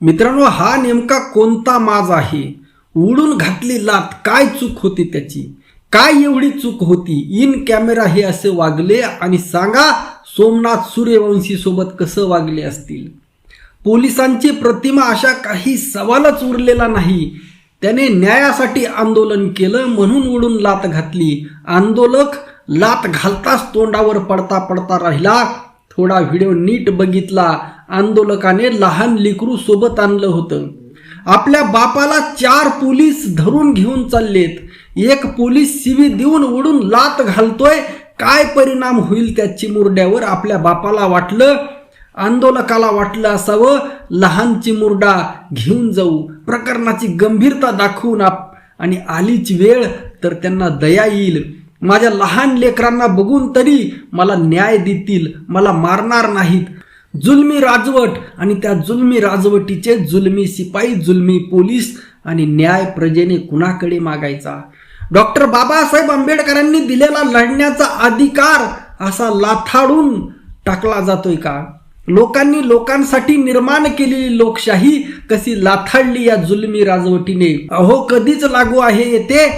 मित्रांनो हा नेमका कोणता माज आहे? उडून घातली लात काय चूक होती त्याची? काय एवढी चूक होती? इन कॅमेरा हे असे वागले आणि सांगा सोमनाथ सूर्यवंशी सोबत कसं वागले असतील? पोलिसांची प्रतिमा अशा काही सवालच उरलेला नाही. त्याने न्यायासाठी आंदोलन केलं म्हणून उडून लात घातली. आंदोलक लात घालताच तोंडावर पडता पडता राहिला. थोडा व्हिडिओ नीट बघितला आंदोलकाने लहान लिकरू सोबत आणलं होतं. आपल्या बापाला चार पोलीस धरून घेऊन चाललेत. एक पोलीस शिवी देऊन उडून लात घालतोय. काय परिणाम होईल त्या चिमुरड्यावर आपल्या बापाला वाटलं? आंदोलकाला वाटलं असावं लहान चिमुरडा घेऊन जाऊ. प्रकरणाची गंभीरता दाखवून आप आणि आलीच वेळ तर त्यांना दया येईल. माझ्या लहान लेकरांना बघून तरी मला न्याय देतील मला मारणार नाहीत. जुलमी राजवट आणि त्या जुलमी राजवटीचे जुलमी शिपाई जुलमी पोलीस आणि न्याय प्रजेने कुणाकडे मागायचा? डॉक्टर बाबासाहेब आंबेडकरांनी दिलेला लढण्याचा अधिकार असा लाथाडून टाकला जातोय का? लोकांनी लोकांसाठी निर्माण केलेली लोकशाही कशी लाथाडली या जुलमी राजवटीने? अहो कधीच लागू आहे येते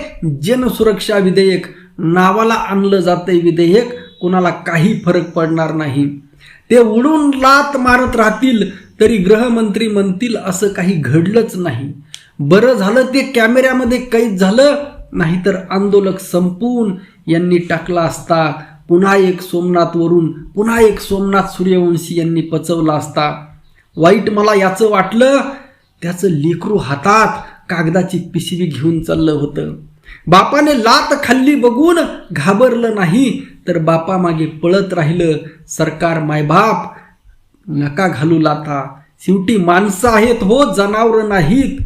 जनसुरक्षा विधेयक. नावाला आणलं जातंय विधेयक कुणाला काही फरक पडणार नाही. ते उडून लात मारत राहतील तरी गृहमंत्री म्हणतील असं काही घडलंच नाही. बरं झालं ते कॅमेऱ्यामध्ये कैद झालं नाहीतर आंदोलक संपून यांनी टाकला असता. पुन्हा एक सोमनाथवरून पुन्हा एक सोमनाथ सूर्यवंशी यांनी पचवला असता. वाईट मला याचं वाटलं त्याचं लेकरू हातात कागदाची पिशवी घेऊन चाललं होतं. बापाने लात खाल्ली बघून घाबरलं नाही तर बापा मागे पळत राहिलं सरकार मायबाप नका घालू लाता शेवटी माणसं आहेत हो जनावरं नाहीत.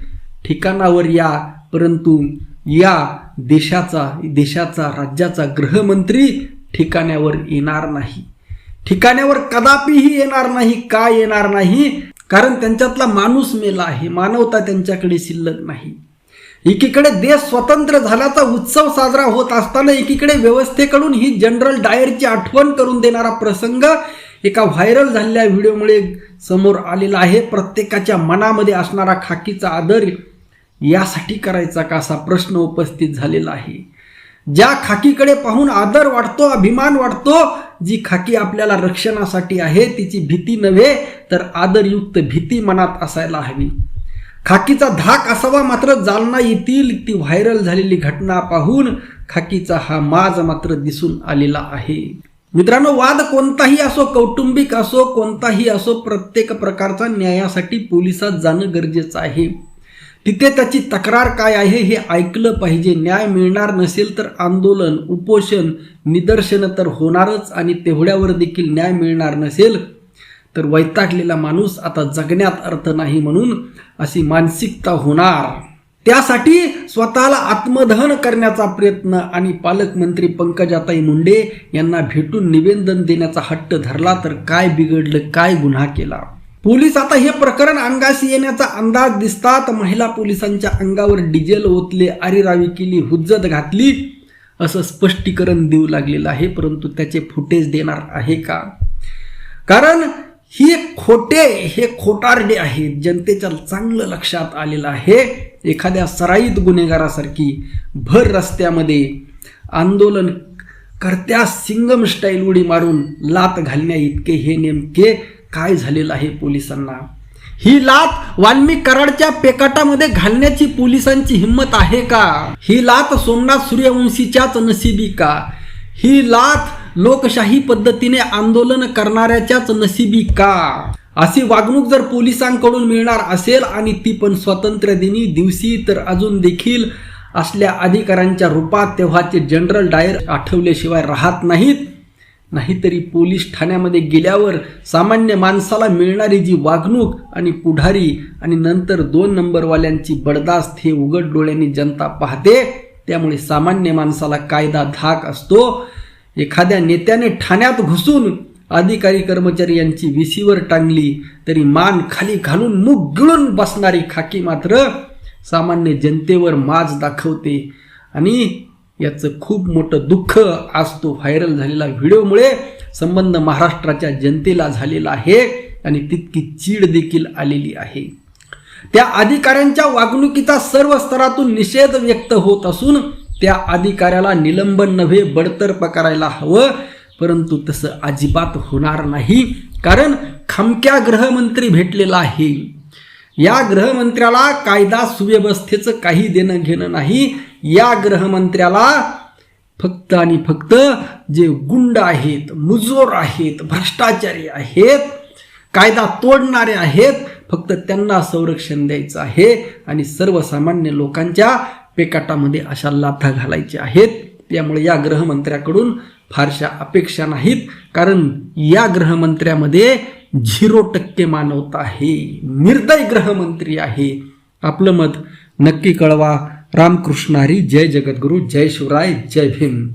ठिकाणावर या परंतु या देशाचा देशाचा राज्याचा गृहमंत्री ठिकाण्यावर येणार नाही. ठिकाण्यावर कदापिही येणार नाही का येणार नाही? कारण त्यांच्यातला माणूस मेला आहे. मानवता त्यांच्याकडे शिल्लक नाही. एकीकडे देश स्वतंत्र झाल्याचा उत्सव साजरा होत असताना एकीकडे व्यवस्थेकडून ही जनरल डायरची आठवण करून देणारा प्रसंग एका व्हायरल झालेल्या व्हिडिओमुळे समोर आलेला आहे. प्रत्येकाच्या मनामध्ये असणारा खाकीचा आदर यासाठी करायचा का असा प्रश्न उपस्थित झालेला आहे. ज्या खाकीकडे पाहून आदर वाटतो अभिमान वाटतो जी खाकी आपल्याला रक्षणासाठी आहे तिची भीती नव्हे तर आदरयुक्त भीती मनात असायला हवी. खाकीचा धाक असावा मात्र जालना येथील ती व्हायरल झालेली घटना पाहून खाकीचा हा माज मात्र दिसून आलेला आहे. मित्रांनो वाद कोणताही असो कौटुंबिक असो कोणताही असो प्रत्येक प्रकारचा न्यायासाठी पोलिसात जाणं गरजेचं आहे. तिथे त्याची तक्रार काय आहे हे ऐकलं पाहिजे. न्याय मिळणार नसेल तर आंदोलन उपोषण निदर्शनं तर होणारच आणि तेवढ्यावर देखील न्याय मिळणार नसेल तर वैतागलेला माणूस आता जगण्यात अर्थ नाही म्हणून अशी मानसिकता होणार. त्यासाठी स्वतःला आत्मदहन करण्याचा प्रयत्न आणि पालकमंत्री पंकजाताई मुंडे यांना भेटून निवेदन देण्याचा हट्ट धरला तर काय बिघडलं काय गुन्हा केला? पोलीस आता हे प्रकरण अंगाशी येण्याचा अंदाज दिसतात. महिला पोलिसांच्या अंगावर डिझेल ओतले आरीरावी केली हुज्जत घातली असं स्पष्टीकरण देऊ लागलेलं आहे परंतु त्याचे फुटेज देणार आहे का? कारण ही खोटे हे खोटारडे आहेत जनतेच्या चांगलं लक्षात आलेलं आहे. एखाद्या सराईत गुन्हेगारासारखी भर रस्त्यामध्ये आंदोलन करत्या सिंगम स्टाईल उडी मारून लात घालण्या इतके हे नेमके काय झालेलं आहे पोलिसांना? ही लात वाल्मी कराडच्या पेकाटामध्ये घालण्याची पोलिसांची हिंमत आहे का? ही लात सोमनाथ सूर्यवंशीच्याच नशिबी का? ही लात लोकशाही पद्धतीने आंदोलन करणाऱ्याच्याच नशिबी का? अशी वागणूक जर पोलिसांकडून मिळणार असेल आणि ती पण स्वातंत्र्य दिनी दिवशी तर अजून देखील असल्या अधिकाऱ्यांच्या रूपात तेव्हाचे जनरल डायर आठवल्याशिवाय राहत नाहीत. नाहीतरी पोलीस ठाण्यामध्ये गेल्यावर सामान्य माणसाला मिळणारी जी वागणूक आणि पुढारी आणि नंतर दोन नंबरवाल्यांची बडदास्त हे उघड डोळ्यांनी जनता पाहते त्यामुळे सामान्य माणसाला कायदा धाक असतो. एखाद्या नेत्याने ठाण्यात घुसून अधिकारी कर्मचारी यांची विशीवर टांगली तरी मान खाली घालून मुग गिळून बसणारी खाकी मात्र सामान्य जनतेवर माज दाखवते. आणि याचं खूप मोठं दुःख आज तो व्हायरल झालेला व्हिडिओमुळे संबंध महाराष्ट्राच्या जनतेला झालेला आहे आणि तितकी चीड देखील आलेली आहे. त्या अधिकाऱ्यांच्या वागणुकीचा सर्व स्तरातून निषेध व्यक्त होत असून त्या अधिकाऱ्याला निलंबन नव्हे बडतर्फ करायला हवं. परंतु तसं अजिबात होणार नाही कारण खमक्या गृहमंत्री भेटलेला आहे. या गृहमंत्र्याला कायदा सुव्यवस्थेचं काही देणं घेणं नाही. या गृहमंत्र्याला फक्त आणि फक्त जे गुंड आहेत मुजोर आहेत भ्रष्टाचारी आहेत कायदा तोडणारे आहेत फक्त त्यांना संरक्षण द्यायचं आहे. आणि सर्वसामान्य लोकांच्या पेकाटामध्ये अशा लाथा घालायच्या आहेत. त्यामुळे या गृहमंत्र्याकडून फारशा अपेक्षा नाहीत. कारण या गृहमंत्र्यामध्ये झिरो टक्के मानवता आहे. निर्दय गृहमंत्री आहे. आपलं मत नक्की कळवा. रामकृष्ण हरी जय जगद्गुरू. जय शिवराय. जय भीम.